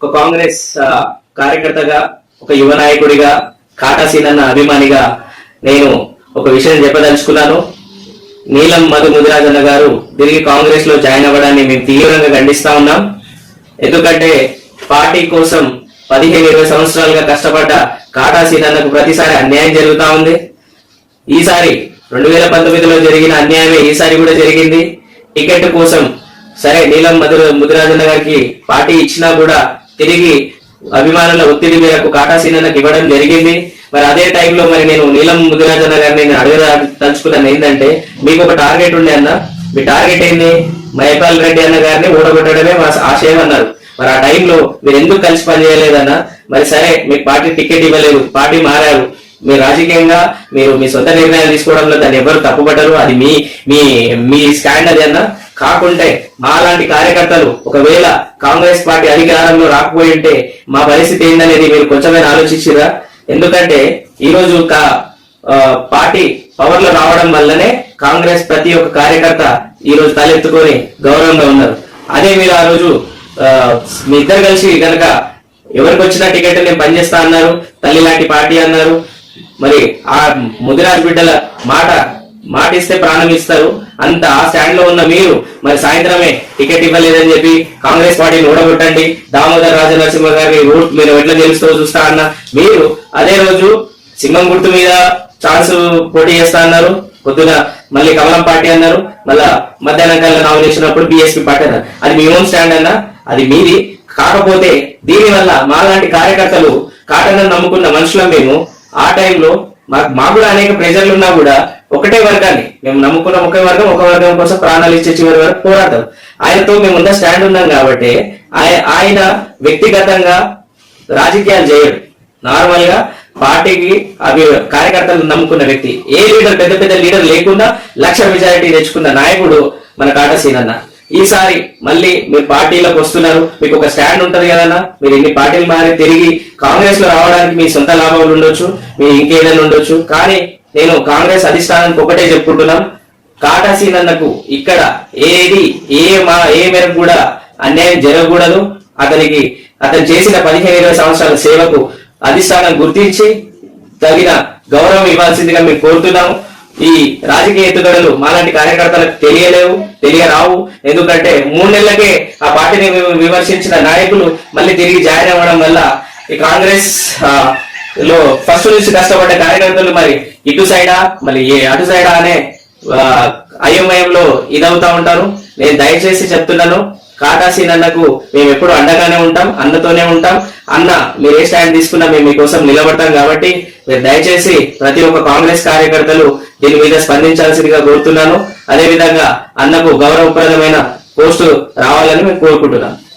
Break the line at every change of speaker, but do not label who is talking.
ఒక కాంగ్రెస్ కార్యకర్తగా ఒక యువ నాయకుడిగా కాటాసీనన్న అభిమానిగా నేను ఒక విషయం చెప్పదలుచుకున్నాను. నీలం మధు ముదిరాజన్న గారు తిరిగి కాంగ్రెస్లో జాయిన్ అవ్వడాన్ని మేము తీవ్రంగా ఖండిస్తా ఉన్నాం. ఎందుకంటే పార్టీ కోసం పదిహేను ఇరవై సంవత్సరాలుగా కష్టపడ్డ కాటా సీనన్నకు ప్రతిసారి అన్యాయం జరుగుతా ఉంది. ఈసారి రెండు వేల పంతొమ్మిదిలో జరిగిన అన్యాయమే ఈసారి కూడా జరిగింది. టికెట్ కోసం సరే నీలం మధుర ముదిరాజన్న గారికి పార్టీ ఇచ్చినా కూడా తిరిగి అభిమానుల ఒత్తిడి మేరకు కాటా సీనన్నకి ఇవ్వడం జరిగింది. మరి అదే టైంలో మరి నేను నీలం ముదిరాజన్న గారిని నేను అడగదలుచుకున్నాను ఏంటంటే మీకు ఒక టార్గెట్ ఉండే అన్న. మీ టార్గెట్ ఏంది? మహిపాల్ రెడ్డి అన్న గారిని ఓడగొట్టడమే మా ఆశయం అన్నారు. మరి ఆ టైంలో మీరు ఎందుకు కలిసి పనిచేయలేదన్న? మరి సరే మీకు పార్టీ టికెట్ ఇవ్వలేదు పార్టీ మారారు. మీరు రాజకీయంగా మీరు మీ సొంత నిర్ణయాలు తీసుకోవడంలో దాన్ని ఎవరు తప్పుపడ్డరు అది మీ మీ మీ స్టాండ్ అది అన్న. కాకుంటే మాలాంటి కార్యకర్తలు ఒకవేళ కాంగ్రెస్ పార్టీ అధికారంలో రాకపోయి ఉంటే మా పరిస్థితి ఏందనేది మీరు కొంచెమైనా ఆలోచించిరా? ఎందుకంటే ఈరోజు ఒక ఆ, పార్టీ పవర్లో రావడం వల్లనే కాంగ్రెస్ ప్రతి ఒక్క కార్యకర్త ఈ రోజు తలెత్తుకొని గౌరవంగా ఉన్నారు. అదే మీరు ఆ రోజు ఆ, మీ ఇద్దరు కలిసి కనుక ఎవరికి వచ్చిన టికెట్ నేను పనిచేస్తా అన్నారు తల్లి లాంటి పార్టీ అన్నారు మరి ఆ ముదిరాజ్ బిడ్డల మాట మాట ఇస్తే ప్రాణం ఇస్తారు. అంత స్టాండ్లో ఉన్న మీరు మరి సాయంత్రమే టికెట్ ఇవ్వలేదని చెప్పి కాంగ్రెస్ పార్టీని ఓడగొట్టండి. దామోదర్ రాజనరసింహ గారి రూట్ మీరు ఎట్లా గెలుస్తూ చూస్తా అన్న. మీరు అదే రోజు సింహం గుర్తు మీద ఛాన్స్ పోటీ చేస్తా అన్నారు. పొద్దున మళ్ళీ కమలం పార్టీ అన్నారు. మళ్ళా మధ్యాహ్నం కల్లా నామినేషన్ అప్పుడు బిఎస్పీ పార్టీ అన్నారు. అది మీ ఓన్ స్టాండ్ అన్న. అది మీది. కాకపోతే దీని వల్ల మాలాంటి కార్యకర్తలు కాటను నమ్ముకున్న మనుషులం మేము. ఆ టైంలో మాకు మాకు కూడా అనేక ప్రెజర్లు ఉన్నా కూడా ఒకటే వర్గాన్ని. మేము నమ్ముకున్న ఒకే వర్గం ఒక వర్గం కోసం ప్రాణాలు ఇచ్చే చివరి వరకు పోరాటం ఆయనతో మేము స్టాండ్ ఉన్నాం కాబట్టి ఆయ- ఆయన వ్యక్తిగతంగా రాజకీయాలు చేయడు. నార్మల్గా పార్టీకి అవి కార్యకర్తలు నమ్ముకున్న వ్యక్తి. ఏ లీడర్ పెద్ద పెద్ద లీడర్ లేకుండా లక్ష మెజారిటీ తెచ్చుకున్న నాయకుడు మన కాటా ఈసారి మళ్ళీ మీరు పార్టీలోకి వస్తున్నారు మీకు ఒక స్టాండ్ ఉంటది కదన్నా మీరు ఎన్ని పార్టీలు మారి తిరిగి కాంగ్రెస్లో రావడానికి మీ సొంత లాభాలు ఉండొచ్చు మీ ఇంకేదైనా ఉండొచ్చు. కానీ నేను కాంగ్రెస్ అధిష్టానానికి ఒకటే చెప్పుకుంటున్నాం కాటా సీనన్నకు ఇక్కడ ఏది ఏ మా ఏ మేరకు కూడా అన్యాయం జరగకూడదు. అతనికి అతను చేసిన పదిహేను ఇరవై సంవత్సరాల సేవకు అధిష్టానం గుర్తించి తగిన గౌరవం ఇవ్వాల్సిందిగా మేము కోరుతున్నాము. ఈ రాజకీయ ఎత్తుగడలు మాలాంటి కార్యకర్తలకు తెలియలేవు తెలియరావు. ఎందుకంటే మూడు నెలలకే ఆ పార్టీని విమర్శించిన నాయకులు మళ్ళీ తిరిగి జాయిన్ అవ్వడం వల్ల ఈ కాంగ్రెస్ ఆ, లో ఫస్ట్ నుంచి కష్టపడ్డ కార్యకర్తలు మరి ఇటు సైడా మళ్ళీ ఏ అటు సైడా అనే ఆ, అయోమయంలో ఇదవుతా ఉంటారు. నేను దయచేసి చెప్తున్నాను కాటాసీన్ అన్నకు మేము ఎప్పుడు అండగానే ఉంటాం అన్నతోనే ఉంటాం. అన్న మీరు ఏ స్టాండ్ తీసుకున్నా మేము మీకోసం నిలబడతాం కాబట్టి మీరు దయచేసి ప్రతి ఒక్క కాంగ్రెస్ కార్యకర్తలు దీని మీద స్పందించాల్సిందిగా కోరుతున్నాను. అదే విధంగా అన్నకు గౌరవప్రదమైన పోస్టు రావాలని మేము కోరుకుంటున్నాను